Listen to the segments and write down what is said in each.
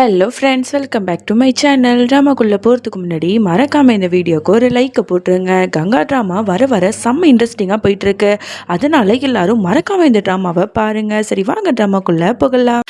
Hello friends welcome back to my channel ட்ராமாக்குள்ளே போகிறதுக்கு முன்னாடி மறக்காமல் இந்த வீடியோக்கு ஒரு லைக்கை போட்டுருங்க. கங்கா ட்ராமா வர வர செம்ம இன்ட்ரெஸ்டிங்காக போயிட்டுருக்கு. அதனால எல்லாரும் மறக்காமல் இந்த ட்ராமாவை பாருங்கள் சரி வாங்க ட்ராமாக்குள்ளே போகலாம்.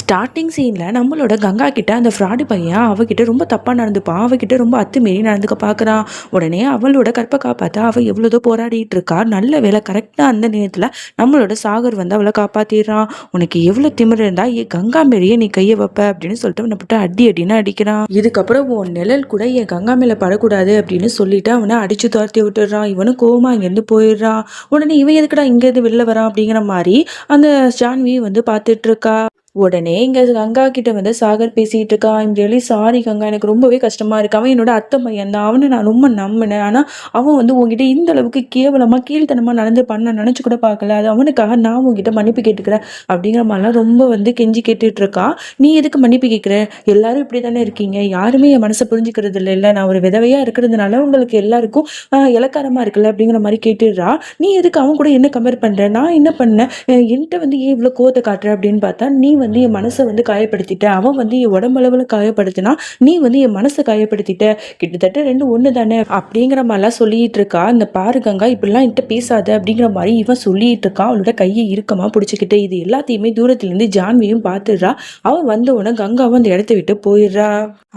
ஸ்டார்டிங் சீனில் நம்மளோட கங்கா கிட்ட அந்த ஃப்ராடு பையன் அவகிட்ட ரொம்ப தப்பாக நடந்துப்பான். அவகிட்ட ரொம்ப அத்துமீறி நடந்துக்க பார்க்குறான் உடனே அவளோட கற்பை காப்பாற்ற அவள் எவ்வளோதோ போராடிட்டு இருக்கா. நல்ல வேலை கரெக்டாக அந்த நேரத்தில் நம்மளோட சாகர் வந்து அவளை காப்பாற்றிடுறான் உனக்கு எவ்வளோ திமிர் இருந்தால் என் கங்கா மேலேயே நீ கையை வைப்ப அப்படின்னு சொல்லிட்டு அவனை போட்டு அடி அடின்னு அடிக்கிறான். இதுக்கப்புறம் உன் நிழல் கூட என் கங்கா மேலே படக்கூடாது அப்படின்னு சொல்லிட்டு அவனை அடிச்சு துரத்தி விட்டுடுறான். இவனும் கோமா இங்கேருந்து போயிடுறான். உடனே இவன் எதுக்குடா இங்கேருந்து வெளில வரான் அப்படிங்கிற மாதிரி அந்த ஜான்வி வந்து பார்த்துட்டு இருக்கா. உடனே இங்கே கங்கா கிட்ட வந்து சாகர் பேசிகிட்டு இருக்கா? ஐம் ரியலி சாரி கங்கா எனக்கு ரொம்பவே கஷ்டமாக இருக்கு. அவன் என்னோட அத்தை பையன் தான். அவனை நான் ரொம்ப நம்பினேன். ஆனால் அவன் வந்து உங்ககிட்ட இந்த அளவுக்கு கேவலமாக கீழ்த்தனமாக நடந்து பண்ண நினச்சி கூட பார்க்கல. அது அவனுக்காக நான் உங்ககிட்ட மன்னிப்பு கேட்டுக்கிறேன் அப்படிங்கிற மாதிரிலாம் ரொம்ப வந்து கெஞ்சி கேட்டுட்டு இருக்கா. நீ எதுக்கு மன்னிப்பு கேட்குற எல்லாரும் இப்படி தானே இருக்கீங்க. யாருமே என் மனசை புரிஞ்சுக்கிறது இல்லை இல்லை. நான் ஒரு விதவையாக இருக்கிறதுனால உங்களுக்கு எல்லாருக்கும் இலக்காரமாக இருக்குல்ல அப்படிங்கிற மாதிரி கேட்டுடுறா. நீ எதுக்கு அவன் கூட என்ன கம்பேர் பண்ணுற நான் என்ன பண்ணேன் என்கிட்ட வந்து ஏன் இவ்வளோ கோவத்தை காட்டுற அப்படின்னு பார்த்தா நீ வந்து என் மனசை வந்து காயப்படுத்திட்ட. அவன் வந்து என் உடம்பளவில் காயப்படுத்தினா நீ வந்து என் மனசை காயப்படுத்திட்ட. கிட்டத்தட்ட ரெண்டு ஒன்று தானே அப்படிங்கிற மாதிரிலாம் சொல்லிட்டு இருக்கா. இந்த பாரு கங்கா இப்படிலாம் என்கிட்ட பேசாத அப்படிங்கிற மாதிரி இவன் சொல்லிட்டு இருக்கான் அவளோட கையை இறுக்கமாக பிடிச்சிக்கிட்டு இது எல்லாத்தையுமே தூரத்துலேருந்து ஜான்வியும் பார்த்துடுறா அவன் வந்த உடனே கங்காவும் அந்த இடத்த விட்டு போயிடுறா.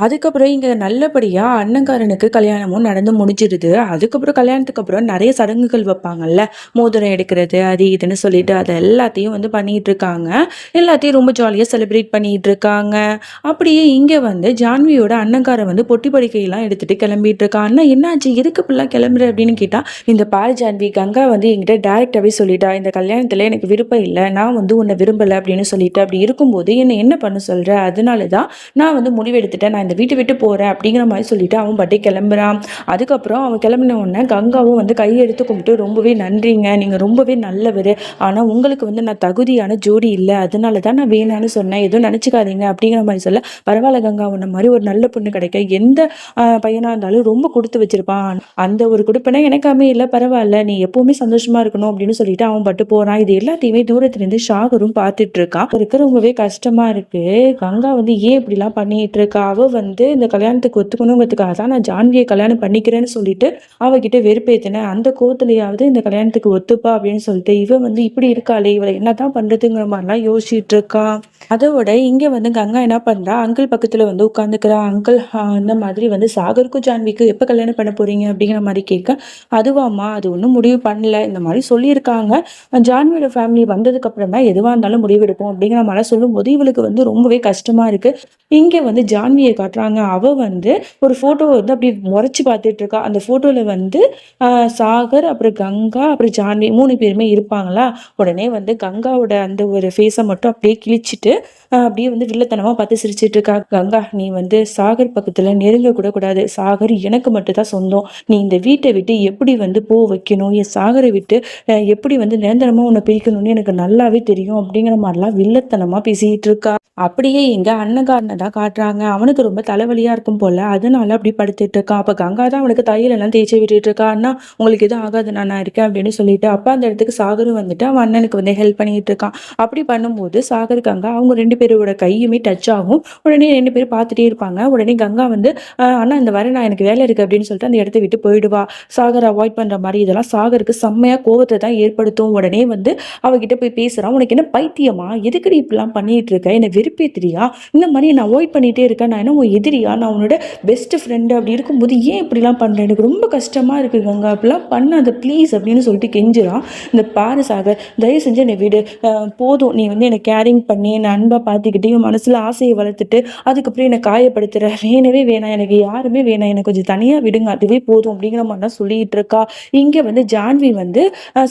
அதுக்கப்புறம் இங்கே நல்லபடியாக அண்ணங்காரனுக்கு கல்யாணமும் நடந்து முடிஞ்சிருது அதுக்கப்புறம் கல்யாணத்துக்கு அப்புறம் நிறைய சடங்குகள் வைப்பாங்கல்ல. மோதிரம் எடுக்கிறது அது இதுன்னு சொல்லிட்டு அதை எல்லாத்தையும் வந்து பண்ணிட்டு இருக்காங்க. எல்லாத்தையும் ரொம்ப ஜாலியாக செலிப்ரேட் பண்ணிகிட்டு இருக்காங்க அப்படியே இங்கே வந்து ஜான்வியோட அண்ணங்காரை வந்து பொட்டி படுக்கையெல்லாம் எடுத்துகிட்டு கிளம்பிட்டு இருக்கான் அண்ணா என்னாச்சு? எதுக்கு இப்படிலாம் கிளம்புற? அப்படின்னு கேட்டால் இந்த பாரு ஜான்வி கங்கா வந்து என்கிட்ட டேரெக்டாகவே சொல்லிட்டா இந்த கல்யாணத்தில் எனக்கு விருப்பம் இல்லை நான் வந்து உன்னை விரும்பலை அப்படின்னு சொல்லிட்டு அப்படி இருக்கும்போது என்னை என்ன பண்ண சொல்கிற அதனால தான் நான் வந்து முடிவெடுத்துட்டேன் நான் இந்த வீட்டை விட்டு போகிறேன் அப்படிங்கிற மாதிரி சொல்லிட்டு அவன் பட்டே கிளம்புறான். அதுக்கப்புறம் அவன் கிளம்பின உடனே கங்காவும் வந்து கையெடுத்து கும்பிட்டு ரொம்பவே நன்றிங்க. நீங்கள் ரொம்பவே நல்லவர். ஆனால் உங்களுக்கு வந்து நான் தகுதியான ஜோடி இல்லை. அதனால தான் நான் வேணான்னு சொன்னேன் எதுவும் நினச்சிக்காதீங்க அப்படிங்கிற மாதிரி சொல்ல பரவாயில்ல கங்கா உன்ன மாதிரி ஒரு நல்ல பொண்ணு கிடைக்க எந்த பையனாக இருந்தாலும் ரொம்ப கொடுத்து வச்சிருப்பான். அந்த ஒரு கொடுப்பினா எனக்கு அமையல பரவாயில்ல நீ எப்பவுமே சந்தோஷமா இருக்கணும் அப்படின்னு சொல்லிட்டு அவன் பட்டு போறான். இது எல்லாத்தையுமே தூரத்துலேருந்து ஷாகரும் பார்த்துட்டு இருக்கான் அவருக்கு ரொம்பவே கஷ்டமா இருக்கு. கங்கா வந்து ஏன் இப்படிலாம் பண்ணிட்டு இருக்கா? அவ வந்து இந்த கல்யாணத்துக்கு ஒத்துக்கணுங்கிறதுக்காக தான் நான் ஜான்வியை கல்யாணம் பண்ணிக்கிறேன்னு சொல்லிட்டு அவகிட்ட வெறுப்பேத்தினேன். அந்த கோத்துலையாவது இந்த கல்யாணத்துக்கு ஒத்துப்பா அப்படின்னு சொல்லிட்டு இவன் வந்து இப்படி இருக்காளே இவளை என்னதான் பண்றதுங்கிற மாதிரிலாம் யோசிச்சுட்டு இருக்கா. அதோட இங்க வந்து கங்கா என்ன பண்றா? அங்கிள் பக்கத்துல வந்து உட்காந்துக்கிறா அங்கிள் இந்த மாதிரி வந்து சாகருக்கும் ஜான்விக்கு எப்ப கல்யாணம் பண்ண போறீங்க அப்படிங்கிற மாதிரி கேட்க அதுவாம்மா அது ஒன்றும் முடிவு பண்ணல. இந்த மாதிரி சொல்லியிருக்காங்க. ஜான்வியோட ஃபேமிலி வந்ததுக்கப்புறமா எதுவாக இருந்தாலும் முடிவெடுப்போம் அப்படிங்கிற மாதிரி சொல்லும்போது இவளுக்கு வந்து ரொம்பவே கஷ்டமா இருக்கு. இங்கே வந்து ஜான்வியை காட்டுறாங்க. அவ வந்து ஒரு ஃபோட்டோ வந்து அப்படி முறைச்சு பார்த்துட்டு இருக்கா. அந்த ஃபோட்டோவில் வந்து ஆஹ், சாகர் அப்புறம் கங்கா அப்புறம் ஜான்வி மூணு பேருமே இருப்பாங்களா? உடனே வந்து கங்காவோட அந்த ஒரு ஃபேஸை மட்டும் அப்படியே கிழி சிரிச்சுட்டு அப்படியே வந்து வில்லத்தனமாக பார்த்து சிரிச்சிட்டு இருக்கா கங்கா நீ வந்து சாகர் பக்கத்தில் நெருங்க கூட கூடாது. சாகர் எனக்கு மட்டும் தான் சொந்தம். நீ இந்த வீட்டை விட்டு எப்படி வந்து போ வைக்கணும்? என் சாகரை விட்டு எப்படி வந்து நிரந்தரமாக உன்னை பிரிக்கணும்னு எனக்கு நல்லாவே தெரியும். அப்படிங்கிற மாதிரிலாம் வில்லத்தனமாக பேசிகிட்டு இருக்கா. அப்படியே எங்க அண்ணகாரனை தான் காட்டுறாங்க. அவனுக்கு ரொம்ப தலைவலியா இருக்கும் போல. அதனால அப்படி படுத்துட்டு இருக்கான். அப்ப கங்கா தான் அவனுக்கு தையல் எல்லாம் தேய்ச்சி விட்டுட்டு இருக்கா. அண்ணா உங்களுக்கு எதுவும் ஆகாது நான் நான் இருக்கேன் அப்படின்னு சொல்லிட்டு அப்ப அந்த இடத்துக்கு சாகரும் வந்துட்டு அவன் அண்ணனுக்கு வந்து ஹெல்ப் பண்ணிட்டு இருக்கான். அப்படி பண்ணும்போது சாகர் கங்கா அவங்க ரெண்டு பேரோட கையுமே டச் ஆகும். உடனே ரெண்டு பேரும் பார்த்துட்டே இருப்பாங்க. உடனே கங்கா வந்து அண்ணா இந்த வர நான் எனக்கு வேலை இருக்கு அப்படின்னு சொல்லிட்டு அந்த இடத்த விட்டு போயிடுவா. சாகர் அவாய்ட் பண்ற மாதிரி இதெல்லாம் சாகருக்கு செம்மையா கோவத்தை தான் ஏற்படுத்தும். உடனே வந்து அவகிட்ட போய் பேசுறான். உனக்கு என்ன பைத்தியமா? எதுக்குடி இப்படிலாம் பண்ணிட்டு இருக்க? என்ன வெறுப்பேத்திரியா இந்த மாதிரி நான் அவாய்ட் பண்ணிகிட்டே இருக்கேன். நான் என்ன உன் எதிரியா? நான் உன்னோட பெஸ்ட் ஃப்ரெண்டு அப்படி இருக்கும்போது ஏன் இப்படிலாம் பண்ணுறேன் எனக்கு ரொம்ப கஷ்டமாக இருக்குது கங்கா. அப்படிலாம் பண்ணாத ப்ளீஸ் அப்படின்னு சொல்லிட்டு கெஞ்சிரான் இந்த பாரு சாகர் தயவு செஞ்சு என்னை விடு. போதும். நீ வந்து என்னை கேரிங் பண்ணி. என்னை அன்பாக பார்த்துக்கிட்டு என் மனசில் ஆசையை வளர்த்துட்டு அதுக்கப்புறம் என்னை காயப்படுத்துகிற வேணவே வேணாம். எனக்கு யாருமே வேணாம். எனக்கு கொஞ்சம் தனியாக விடுங்க. அதுவே போதும் அப்படிங்கிற மாதிரிலாம் சொல்லிட்டு இருக்கா. இங்கே வந்து ஜான்வி வந்து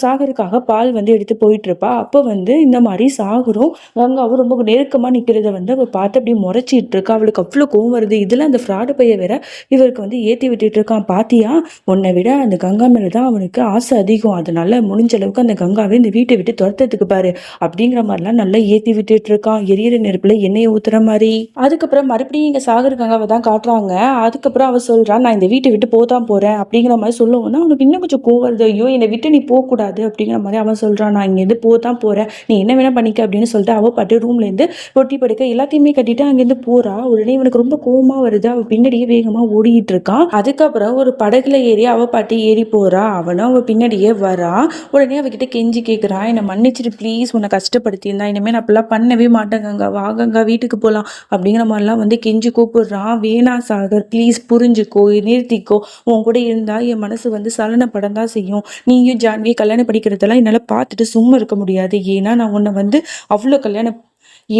சாகருக்காக பால் வந்து எடுத்து போயிட்டு இருப்பா. அப்போ வந்து இந்த மாதிரி சாகரும் கங்காவும் ரொம்ப நெருக்கமாக நிற்கிறத வந்து அவள் பார்த்து அப்படியே முறைச்சிட்டு இருக்கா. அவளுக்கு அவ்வளோ கோவம் வருது. இதில் அந்த ஃப்ராடு பைய வேற இவருக்கு வந்து ஏற்றி விட்டுட்டு இருக்கான். பாத்தியா? உன்னை விட அந்த கங்கா மேலே தான் அவனுக்கு ஆசை அதிகம். அதனால முடிஞ்ச அளவுக்கு அந்த கங்காவை இந்த வீட்டை விட்டு துரத்துறதுக்கு பாரு. அப்படிங்கிற மாதிரிலாம் நல்லா ஏற்றி விட்டுட்டு இருக்கான். எரியிற நெருப்பில் எண்ணெயை ஊத்துற மாதிரி. அதுக்கப்புறம் மறுபடியும் இங்கே சாகர் கங்காவை தான் காட்டுறாங்க. அதுக்கப்புறம் அவள் சொல்கிறான் நான் இந்த வீட்டை விட்டு போதான் போகிறேன் அப்படிங்கிற மாதிரி சொல்லுவோம்னா அவனுக்கு இன்னும் கொஞ்சம் கோவம் வருது. ஐயோ என்னை விட்டு நீ போகக்கூடாது. அப்படிங்கிற மாதிரி அவன் சொல்கிறான் நான் இங்கேருந்து போதான் போகிறேன் நீ என்ன வேணால் பண்ணிக்க. அப்படின்னு சொல்லிட்டு அவள் பாட்டு ரூம்லேருந்து ஒரு ரொட்டி படுக்க எல்லாத்தையுமே கட்டிட்டு அங்கேருந்து போறா. உடனே இவனுக்கு ரொம்ப கோவமா வருது. அவ பின்னாடியே வேகமா ஓடிட்டு இருக்கான் அதுக்கப்புறம் ஒரு படகுல ஏறி அவ பாட்டி ஏறி போறா. அவனும் அவ பின்னாடியே வரா. உடனே அவகிட்ட கெஞ்சி கேட்குறான் என்னை மன்னிச்சிட்டு ப்ளீஸ் உன்னை கஷ்டப்படுத்தியிருந்தா. இனிமேல் நான் அப்படிலாம் பண்ணவே மாட்டேங்கங்க வாங்கங்க வீட்டுக்கு போகலாம் அப்படிங்கிற மாதிரிலாம் வந்து கெஞ்சி கூப்பிடுறான் வேணா சாகர். ப்ளீஸ் புரிஞ்சுக்கோ. நிறுத்திக்கோ. உன் கூட இருந்தா என் மனசு வந்து சலனப்படம் தான் செய்யும். நீயும் ஜான்வி கல்யாணம் படிக்கிறதெல்லாம் என்னால் பார்த்துட்டு சும்மா இருக்க முடியாது. ஏன்னா நான் உன்னை வந்து அவ்வளோ கல்யாணம்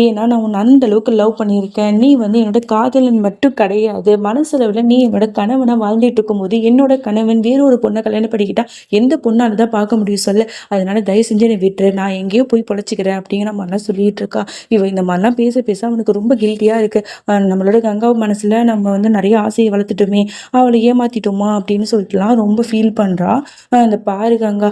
ஏன்னா நான் உன்னை அந்த அளவுக்கு லவ் பண்ணியிருக்கேன். நீ வந்து என்னோட காதலன் மட்டும் கிடையாது. மனசளவில் நீ என்னோட கணவனை வாழ்ந்துட்டு இருக்கும்போது என்னோட கணவன் வேற ஒரு பொண்ணை கல்யாணம் பண்ணிக்கிட்டா எந்த பொண்ணால தான் பார்க்க முடியும் சொல்ல. அதனால தயவு செஞ்சு என்னை விட்டுரு. நான் எங்கேயோ போய் பொழைச்சிக்கிறேன் அப்படிங்கிற மாதிரிலாம் சொல்லிட்டு இருக்கா. இவ இந்த மாதிரிலாம் பேச பேச அவனுக்கு ரொம்ப கில்ட்டியாக இருக்கு. நம்மளோட கங்கா மனசில் நம்ம வந்து நிறைய ஆசையை வளர்த்துட்டோமே. அவளை ஏமாத்திட்டோமா அப்படின்னு சொல்லிட்டுலாம் ரொம்ப ஃபீல் பண்ணுறா அந்த பாரு கங்கா.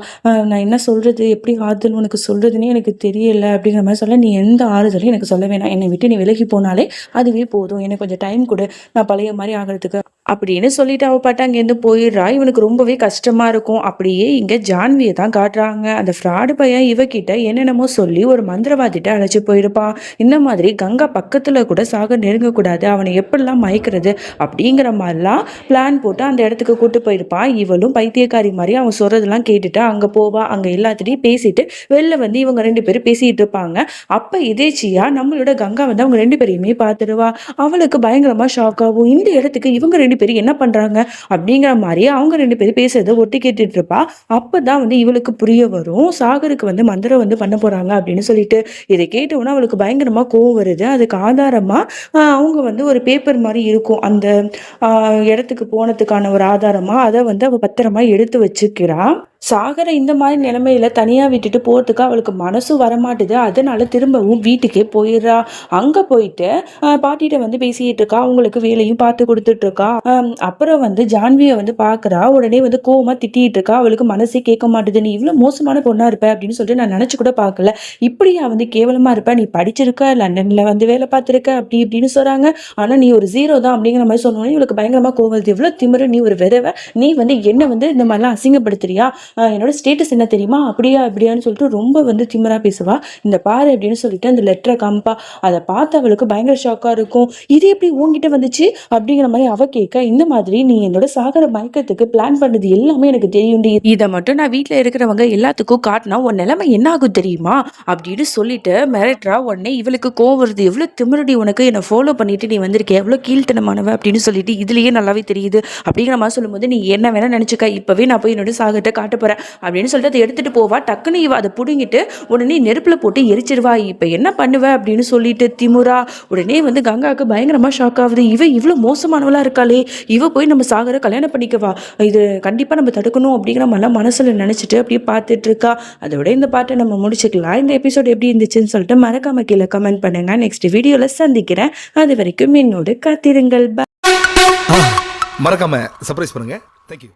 நான் என்ன சொல்கிறது எப்படி ஆறுதல் உனக்கு சொல்கிறதுனே எனக்கு தெரியல அப்படிங்கிற மாதிரி சொல்ல. நீ எந்த ஆறுதலையும் எனக்கு சொல்ல வேணாம். என்னை விட்டு நீ விலகி போனாலே அதுவே போதும். எனக்கு கொஞ்சம் டைம் கொடு. நான் பழைய மாதிரி ஆகிறதுக்கு அப்படின்னு சொல்லிட்டு அவள் பாட்டு அங்கேருந்து போயிடுறா. இவனுக்கு ரொம்பவே கஷ்டமா இருக்கும். அப்படியே இங்கே ஜான்வியை தான் காட்டுறாங்க. அந்த ஃப்ராடு பையன் இவகிட்ட என்னென்னமோ சொல்லி ஒரு மந்திரவாதிட்ட அழைச்சி போயிருப்பான் இந்த மாதிரி கங்கா பக்கத்தில் கூட சாக நெருங்கக்கூடாது. அவனை எப்படிலாம் மயக்கிறது அப்படிங்கிற மாதிரிலாம் பிளான் போட்டு அந்த இடத்துக்கு கூட்டு போயிருப்பான் இவளும் பைத்தியக்காரி மாதிரி அவன் சொல்றதெல்லாம் கேட்டுட்டு அங்கே போவா. அங்கே எல்லாத்திட்டையும் பேசிட்டு வெளில வந்து இவங்க ரெண்டு பேரும் பேசிட்டு இருப்பாங்க. அப்போ இதேச்சியா நம்மளோட கங்கா வந்து அவங்க ரெண்டு பேரையுமே பார்த்துடுவா. அவளுக்கு பயங்கரமாக ஷாக் ஆகும். இந்த இடத்துக்கு இவங்க ரெண்டு பேரும் என்ன பண்றாங்க அப்படிங்கிற மாதிரி அவங்க ரெண்டு பேரும் பேசுறத ஒட்டி கேட்டுட்டு இருப்பா அப்பதான் வந்து இவளுக்கு புரிய வரும். சாகருக்கு வந்து மந்திரம் வந்து பண்ண போறாங்க அப்படின்னு சொல்லிட்டு இதை கேட்டவுடனே அவளுக்கு பயங்கரமா கோவம் வருது. அதுக்கு ஆதாரமா அவங்க வந்து ஒரு பேப்பர் மாதிரி இருக்கும். அந்த இடத்துக்கு போனதுக்கான ஒரு ஆதாரமா அதை வந்து அவ பத்திரமா எடுத்து வச்சுக்கிறா. சாகரை இந்த மாதிரி நிலைமையில தனியா விட்டுட்டு போறதுக்கு அவளுக்கு மனசு வரமாட்டுது. அதனால திரும்பவும் வீட்டுக்கே போயிடுறா. அங்க போயிட்டு பாட்டிகிட்ட வந்து பேசிட்டு இருக்கா. அவங்களுக்கு வேலையும் பார்த்து கொடுத்துட்டு இருக்கா. அப்புறம் வந்து ஜான்வியை வந்து பார்க்குறா. உடனே வந்து கோவமாக திட்டிகிட்டு இருக்கா அவளுக்கு மனசே கேட்க மாட்டுது. நீ இவ்வளோ மோசமான பொண்ணாக இருப்ப அப்படின்னு சொல்லிட்டு நான் நினச்சி கூட பார்க்கல. இப்படியா வந்து கேவலமாக இருப்ப? நீ படிச்சிருக்க லண்டனில் வந்து வேலை பார்த்துருக்க அப்படி இப்படின்னு சொல்கிறாங்க ஆனால் நீ ஒரு ஜீரோ தான் அப்படிங்கிற மாதிரி சொன்னோன்னே இவளுக்கு பயங்கரமாக கோவம் வருது. எவ்வளவு திமிரு நீ ஒரு விதவை. நீ வந்து என்ன வந்து இந்த மாதிரிலாம் அசிங்கப்படுத்துறியா? என்னோட ஸ்டேட்டஸ் என்ன தெரியுமா? அப்படியா இப்படியான்னு சொல்லிட்டு ரொம்ப வந்து திமிராக பேசுவா. இந்த பாரு அப்படின்னு சொல்லிட்டு அந்த லெட்டரை காமிப்பா. அதை பார்த்து அவளுக்கு பயங்கர ஷாக்காக இருக்கும். இது எப்படி உன்கிட்ட வந்துச்சு? அப்படிங்கிற மாதிரி அவ கேட்க இந்த மாதிரி நீ என்னோட சாகர மயக்கத்துக்கு பிளான் பண்ணது எல்லாமே எனக்கு தெரியும்டி இதை மட்டும் நான் வீட்டில் இருக்கிறவங்க எல்லாத்துக்கும் காட்டினா உன் நிலைமை என்ன ஆகும் தெரியுமா? அப்படின்னு சொல்லிட்டு மிரட்டுறா. உடனே இவளுக்கு கோவம் வருது. எவ்வளோ திமிரடி உனக்கு? என்னை ஃபாலோ பண்ணிட்டு நீ வந்திருக்க. எவ்வளோ கீழ்த்தனமானவ? அப்படின்னு சொல்லிட்டு இதுலயே நல்லாவே தெரியுது. அப்படிங்கிற மாதிரி சொல்லும்போது நீ என்ன வேணா நினைச்சுக்க. இப்பவே நான் போய் என்னோட சாகத்தை காட்ட போறேன். அப்படின்னு சொல்லிட்டு அதை எடுத்துட்டு போவா. டக்குன்னு இவ அதை பிடுங்கிட்டு உடனே நெருப்புல போட்டு எரிச்சிருவா. இப்ப என்ன பண்ணுவ? அப்படின்னு சொல்லிட்டு திமுரா உடனே வந்து கங்காவுக்கு பயங்கரமா ஷாக் ஆகுது. இவ இவ்வளோ மோசமானவளா இருக்காளே. இவ போய் நம்ம சாகரை கல்யாணம் பண்ணிக்கவா? இது கண்டிப்பா நம்ம தடுக்கணும் அப்படிங்கிற மாதிரிலாம் மனசுல நினைச்சிட்டு அப்படியே பார்த்துட்டு இருக்கா அதோட இந்த பாட்டை நம்ம முடிச்சுக்கலாம். இந்த எபிசோட் எப்படி இருந்துச்சுன்னு சொல்லிட்டு மறக்காம கீழே கமெண்ட் பண்ணுங்க. நெக்ஸ்ட் வீடியோல சந்திக்கிறேன். அது வரைக்கும் என்னோட காத்திருங்கள். மறக்காம சர்ப்ரைஸ் பண்ணுங்க. தேங்க்யூ